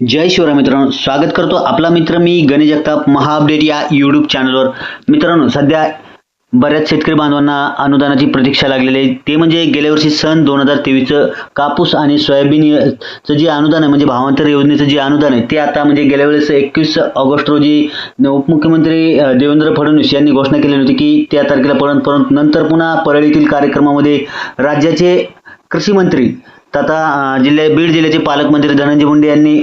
जय शिवराय मित्रांनो स्वागत करतो आपला मित्र मी गणेश जगताप महा अपडेट या यूट्यूब चॅनलवर मित्रांनो सध्या बऱ्याच शेतकरी बांधवांना अनुदानाची प्रतीक्षा लागलेली आहे. ते म्हणजे गेल्या वर्षी सन दोन हजार तेवीसचं कापूस आणि सोयाबीनचं जे अनुदान आहे म्हणजे भावांतर योजनेचं जे अनुदान आहे ते आता म्हणजे गेल्या वेळेस एकवीस ऑगस्ट रोजी उपमुख्यमंत्री देवेंद्र फडणवीस यांनी घोषणा केलेली होती की त्या तारखेला परत परंतु नंतर पुन्हा परळीतील कार्यक्रमामध्ये राज्याचे कृषी मंत्री तथा अं, जिल्ह्या बीड जिल्ह्याचे पालकमंत्री धनंजय मुंडे यांनी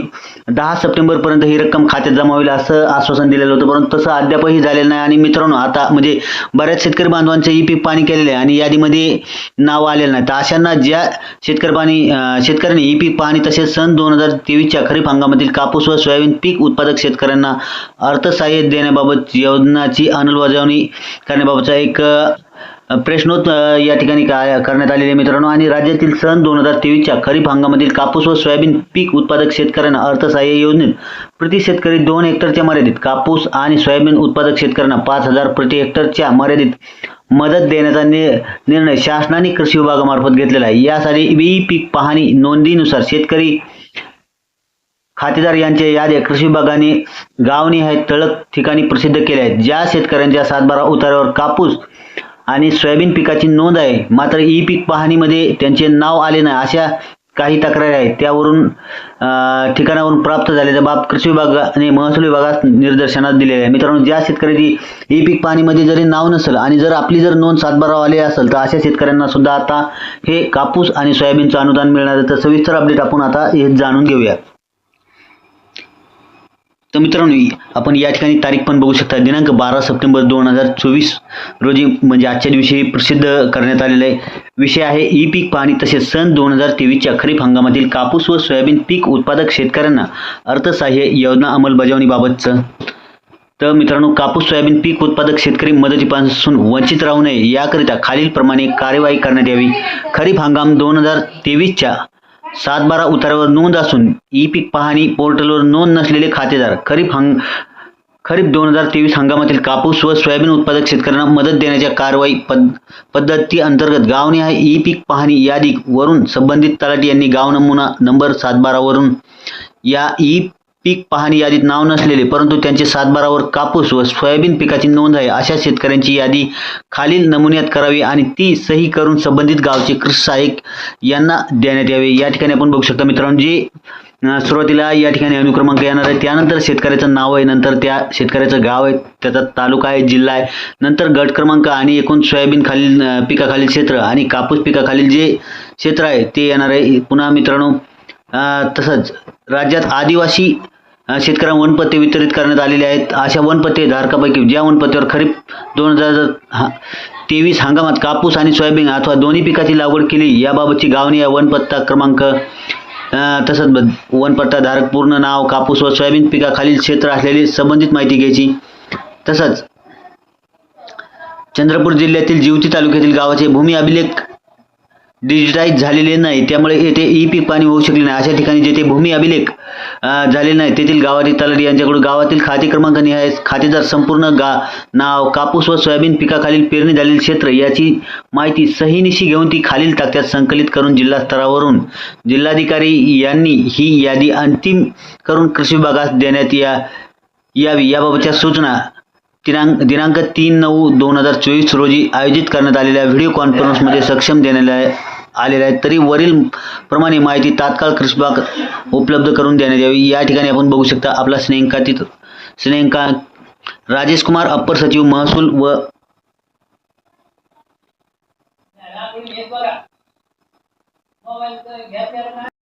दहा सप्टेंबरपर्यंत ही रक्कम खात्यात जमा होईल असं आश्वासन दिलेलं होतं परंतु तसं अद्यापही झालेलं नाही. आणि मित्रांनो आता म्हणजे बऱ्याच शेतकरी बांधवांचे ई पीक पाणी केलेलं आहे आणि यादीमध्ये नाव आलेलं नाही. तर अशांना ज्या शेतकरी पाणी शेतकऱ्यांनी ई पीक पाणी तसेच सन दोन हजार तेवीसच्या खरीप हंगामातील कापूस व सोयाबीन पीक उत्पादक शेतकऱ्यांना अर्थसहाय्य देण्याबाबत योजनाची अंमलबजावणी करण्याबाबतचा एक प्रश्नोत्तर या ठिकाणी काय करण्यात आलेले आहे मित्रांनो. आणि राज्यातील सन दोन हजार तेवीसच्या खरीप हंगामातील कापूस व सोयाबीन पीक उत्पादक शेतकऱ्यांना अर्थसहाय्य योजनेत प्रति शेतकरी दोन हेक्टरच्या मर्यादित कापूस आणि सोयाबीन उत्पादक शेतकऱ्यांना पाच हजार प्रति हेक्टरच्या मर्यादित मदत देण्याचा नि- निर्णय शासनाने कृषी विभागामार्फत घेतलेला आहे. यासाठी वी पीक पाहणी नोंदीनुसार शेतकरी खातेदार यांच्या याद्या कृषी विभागाने गावनिहाय तळक ठिकाणी प्रसिद्ध केल्या आहेत. ज्या शेतकऱ्यांच्या सातबारा उतारावर कापूस आणि सोयाबीन पिकाची नोंद आहे. मात्र ई पीक पाहणीमध्ये त्यांचे नाव आले नाही. अशा काही तक्रारी आहेत. त्यावरून ठिकाणावरून प्राप्त झालेल्या बाब कृषी आणि महसूल विभागात निदर्शनात दिलेले आहे. मित्रांनो ज्या शेतकऱ्याची ई पीक पाहणीमध्ये जरी नाव नसेल आणि जर आपली जर नोंद सातबारा आली असेल तर अशा शेतकऱ्यांना सुद्धा आता हे कापूस आणि सोयाबीनचं अनुदान मिळणार तर सविस्तर अपडेट आपण आता हे जाणून घेऊया. तर मित्रांनो आपण या ठिकाणी तारीख पण बघू शकता. दिनांक बारा सप्टेंबर दोन हजार चोवीस रोजी म्हणजे आजच्या दिवशी प्रसिद्ध करण्यात आलेला आहे विषय आहे ई पीक पाहणी तसेच सन दोन हजार तेवीसच्या खरीप हंगामातील कापूस व सोयाबीन पीक उत्पादक शेतकऱ्यांना अर्थसहाय्य योजना अंमलबजावणीबाबतचं. तर मित्रांनो कापूस सोयाबीन पीक उत्पादक शेतकरी मदतीपासून वंचित राहू नये याकरिता खालीलप्रमाणे कार्यवाही करण्यात यावी. खरीप हंगाम दोन हजार तेवीसच्या सातबारा उतारावर नोंद असून ई पीक पाहणी पोर्टलवर नोंद नसलेले खातेदार खरीप हंग खरीप दोन हजार तेवीस हंगामातील कापूस व सोयाबीन उत्पादक शेतकऱ्यांना मदत देण्याच्या कारवाई पद पद्धती अंतर्गत गावनिहाय ई पीक पाहणी यादी वरून संबंधित तलाठी यांनी गाव नमुना नंबर सातबारावरून या ई पीक पाहणी यादीत नाव नसलेले परंतु त्यांचे सातबारावर कापूस व सोयाबीन पिकाची नोंद आहे. अशा शेतकऱ्यांची यादी खालील नमुन्यात करावी आणि ती सही करून संबंधित गावचे कृषी सहाय्यक यांना देण्यात यावे. या ठिकाणी आपण बघू शकता मित्रांनो जे सुरुवातीला या ठिकाणी अनुक्रमांक येणार आहे त्यानंतर शेतकऱ्याचं नाव आहे नंतर त्या शेतकऱ्याचं गाव आहे त्याचा तालुका आहे जिल्हा आहे नंतर गट क्रमांक आणि एकूण सोयाबीन खालील पिकाखालील क्षेत्र आणि कापूस पिकाखालील जे क्षेत्र आहे ते येणार आहे. पुन्हा मित्रांनो तसंच राज्यात आदिवासी शेतकऱ्यांना वनपत्ते वितरित करण्यात आलेले आहेत. अशा वनपत्ते धारकापैकी ज्या वनपत्त्यावर खरीप दोन हजार हा तेवीस हंगामात कापूस आणि सोयाबीन अथवा दोन्ही पिकाची लागवड केली याबाबतची गावणी या वनपत्ता क्रमांक तसंच ब- धारक पूर्ण नाव कापूस व सोयाबीन पिकाखालील क्षेत्र असलेली संबंधित माहिती घ्यायची. तसंच चंद्रपूर जिल्ह्यातील जिवती तालुक्यातील गावाचे भूमी अभिलेख डिजिटाईज झालेले नाही त्यामुळे येथे ई पीक पाणी होऊ शकले नाही. अशा ठिकाणी जेथे भूमी अभिलेख झाले नाही तेथील गावातील तलाठी यांच्याकडून गावातील खाते क्रमांक निहाय खातेदार संपूर्ण गा नाव कापूस व सोयाबीन पिकाखालील पेरणी झालेले क्षेत्र याची माहिती सहीनिशी घेऊन ती खालील तक्त्यात संकलित करून जिल्हा स्तरावरून जिल्हाधिकारी यांनी ही यादी अंतिम करून कृषी विभागास देण्यात या यावी. याबाबतच्या सूचना दिनांक दिनांक तीन नऊ दोन हजार चोवीस रोजी आयोजित करण्यात आलेल्या व्हिडिओ कॉन्फरन्समध्ये सक्षम देण्याला आलेला आहेत. तरी वरील प्रमाणे माहिती तात्काळ कृषी उपलब्ध करून देण्यात यावी. या ठिकाणी आपण बघू शकता आपला स्नेहंकातीत स्नेहंका राजेश कुमार अप्पर सचिव महसूल व